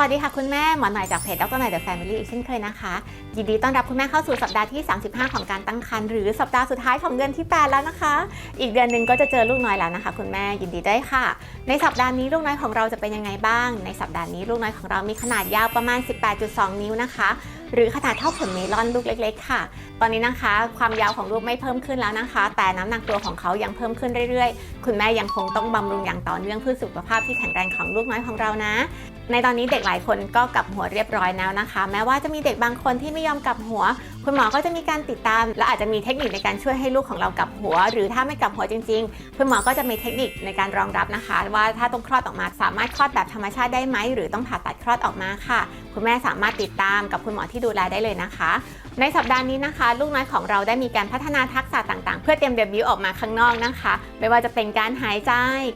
วัสดีค่ะคุณแม่ หมอหน่อยจากเพจดรหน่อยเดอะแฟมิลี่อีกเช่นเคยนะคะ ยินดีต้อนรับคุณแม่เข้าสู่สัปดาห์ที่ 35 ของการตั้งครรภ์หรือสัปดาห์สุดท้ายของเดือนที่ 8 แล้วนะคะ อีกเดือนหนึ่งก็จะเจอลูกน้อยแล้วนะคะ คุณแม่ยินดีด้วยค่ะ ในสัปดาห์นี้ลูกน้อยของเราจะเป็นยังไงบ้าง ในสัปดาห์นี้ลูกน้อยของเรามีขนาดยาวประมาณ 18.2 นิ้วนะคะ หรือขนาดเท่าผลเมลอนลูกเล็ก ๆ ค่ะ ตอนนี้นะคะ ความยาวของลูกไม่เพิ่มขึ้นแล้วนะคะ แต่น้ำหนักตัวของเขายังเพิ่มขึ้นเรื่อยๆ คุณแม่ยังคงต้องบำรุงอย่างต่อเนื่องเพื่อสุขภาพที่แข็งแรงของลูกน้อยของเรานะ ในตอนนี้เด็กหลายคนก็กลับหัวเรียบร้อยแล้วนะคะ แม้ว่าจะมีเด็กบางคนที่ไม่ยอมกลับหัว คุณหมอก็จะมีการติดตาม และอาจจะมีเทคนิคในการช่วยให้ลูกของเรากลับหัว หรือถ้าไม่กลับหัวจริง ๆ คุณหมอก็จะมีเทคนิคในการรองรับนะคะ ว่าถ้าต้องคลอดออกมาสามารถคลอดแบบธรรมชาติได้ไหมหรือต้องผ่าตัดคลอดออกมาค่ะ คุณแม่สามารถติดตามกับคุณหมอที่ดูแลได้เลยนะคะ ในสัปดาห์นี้นะคะ ลูกน้อยของเราได้มีการพัฒนาทักษะต่างๆ เพื่อเตรียมเดบิวต์ออกมาข้างนอกนะคะ ไม่ว่าจะเป็นการหายใจ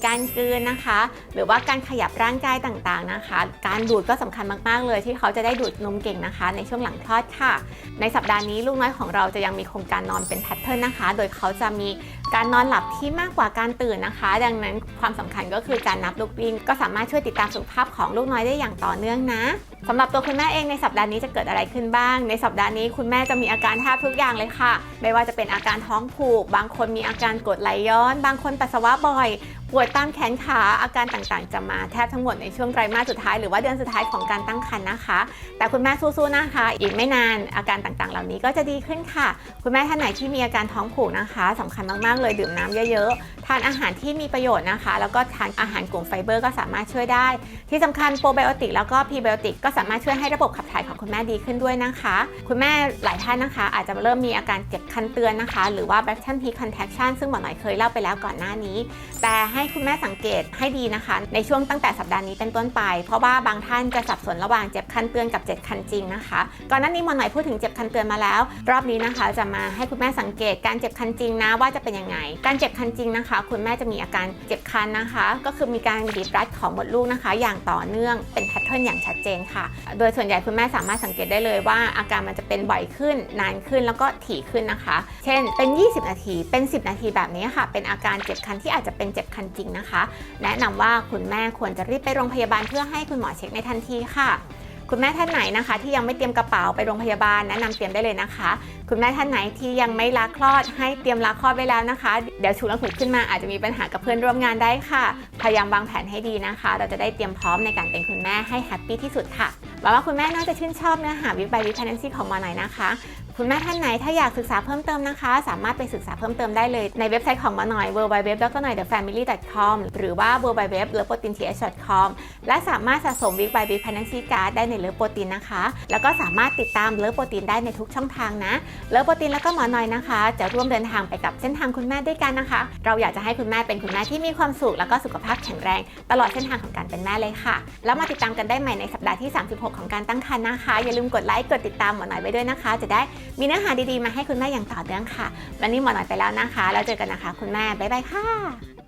การกลืนนะคะ หรือว่าการขยับร่างกายต่างๆนะคะ การดูดก็สำคัญมากๆเลย ที่เขาจะได้ดูดนมเก่งนะคะ ในช่วงหลังคลอดค่ะ ในสัปดาห์นี้ลูกน้อยของเราจะยังมีโครงการนอนเป็นแพทเทิร์นนะคะ โดยเขาจะมีการนอนหลับที่มากกว่าการตื่นนะคะ ดังนั้นความสำคัญก็คือการนับลูกวิ่งก็สามารถช่วยติดตามสุขภาพของลูกน้อยได้อย่างต่อเนื่องนะสำหรับตัวคุณแม่เองในสัปดาห์นี้จะเกิดอะไรขึ้นบ้าง ในสัปดาห์นี้คุณแม่จะมีอาการแทบทุกอย่างเลยค่ะ ไม่ว่าจะเป็นอาการท้องผูก บางคนมีอาการกรดไหลย้อน บางคนปัสสาวะบ่อย ปวดตามแขนขาอาการต่างๆ จะมาแทบทั้งหมดในช่วงไตรมาสสุดท้ายหรือว่าเดือนสุดท้ายของการตั้งครรภ์นะคะ แต่คุณแม่สู้ๆนะคะ อีกไม่นานอาการต่างๆ เหล่านี้ก็จะดีขึ้นค่ะ คุณแม่ท่านไหนที่มีอาการท้องผูกนะคะสำคัญมากๆเลยดื่มน้ำเยอะๆ ทานอาหารที่มีประโยชน์นะคะ แล้วก็ทานอาหารกลุ่มไฟเบอร์ก็สามารถช่วยได้ ที่สำคัญโปรไบโอติกแล้วก็พรีไบโอติกก็สามารถช่วยให้ระบบขับถ่ายของคุณแม่ดีขึ้นด้วยนะคะ คุณแม่หลายท่านนะคะ อาจจะเริ่มมีอาการเจ็บคันเตือนนะคะ หรือว่า b a c t i a n peak contraction ซึ่งหมอหน่อยเคยเล่าไปแล้วก่อนหน้านี้ แต่ใให้คุณแม่สังเกตให้ดีนะคะ ในช่วงตั้งแต่สัปดาห์นี้เป็นต้นไป เพราะว่าบางท่านจะสับสนระหว่างเจ็บคันเตือนกับเจ็บคันจริงนะคะก่อนหน้านี้หมอหน่อยพูดถึงเจ็บคันเตือนมาแล้ว รอบนี้นะคะ จะมาให้คุณแม่สังเกตการเจ็บคันจริงนะว่าจะเป็นยังไง การเจ็บคันจริงนะคะ คุณแม่จะมีอาการเจ็บคันนะคะ ก็คือมีการบีบรัดของมดลูกนะคะ อย่างต่อเนื่องเป็นแพทเทิร์นอย่างชัดเจนค่ะ โดยส่วนใหญ่คุณแม่สามารถสังเกตได้เลยว่าอาการมันจะเป็นบ่อยขึ้นนานขึ้นแล้วก็ถี่ขึ้นนะคะ เช่นเป็น 20 นาทีเป็น 10 นาทีแบบนี้ค่ะ เป็นอาการเจ็บคันที่อาจจะเป็นเจ็บคันริงนะคะ แนะนำว่าคุณแม่ควรจะรีบไปโรงพยาบาลเพื่อให้คุณหมอเช็คในทันทีค่ะคุณแม่ท่านไหนนะคะที่ยังไม่เตรียมกระเป๋าไปโรงพยาบาลแนะนำเตรียมได้เลยนะคะ คุณแม่ท่านไหนที่ยังไม่ลาคลอดให้เตรียมลาคลอดไว้แล้วนะคะ เดี๋ยวฉุกละหุกขึ้นมาอาจจะมีปัญหากับเพื่อนร่วมงานได้ค่ะ พยายามวางแผนให้ดีนะคะ เราจะได้เตรียมพร้อมในการเป็นคุณแม่ให้แฮปปี้ที่สุดค่ะ หวังว่าคุณแม่น่าจะชื่นชอบเนื้อหาวิบายวิพานันซีของหมาหน่อยนะคะ คุณแม่ท่านไหนถ้าอยากศึกษาเพิ่มเติมนะคะ สามารถไปศึกษาเพิ่มเติมได้เลยในเว็บไซต์ของหมาหน่อย w w w d r h o n o y t h e f a m i l y c o m หรือว่า w w w l e p o t i n t h c o m และสามารถสะสมวิบายวิพานันซีการ์ดได้ในเลิฟโปรตีนนะคะ แล้วก็สามารถติดตามเลิฟโปรตีนได้ในทุกช่องทางนะเลิฟโปรตีนแล้วก็หมอหน่อยนะคะ จะร่วมเดินทางไปกับเส้นทางคุณแม่ด้วยกันนะคะ เราอยากจะให้คุณแม่เป็นคุณแม่ที่มีความสุขแล้วก็สุขภาพแข็งแรง ตลอดเส้นทางของการเป็นแม่เลยค่ะ แล้วมาติดตามกันได้ใหม่ในสัปดาห์ที่ 36ของการตั้งครรภ์นะคะ อย่าลืมกดไลค์กดติดตามหมอหน่อยไปด้วยนะคะ จะได้มีเนื้อหาดีๆมาให้คุณแม่อย่างต่อเนื่องค่ะ วันนี้หมอหน่อยไปแล้วนะคะ แล้วเจอกันนะคะ คุณแม่บ๊ายบายค่ะ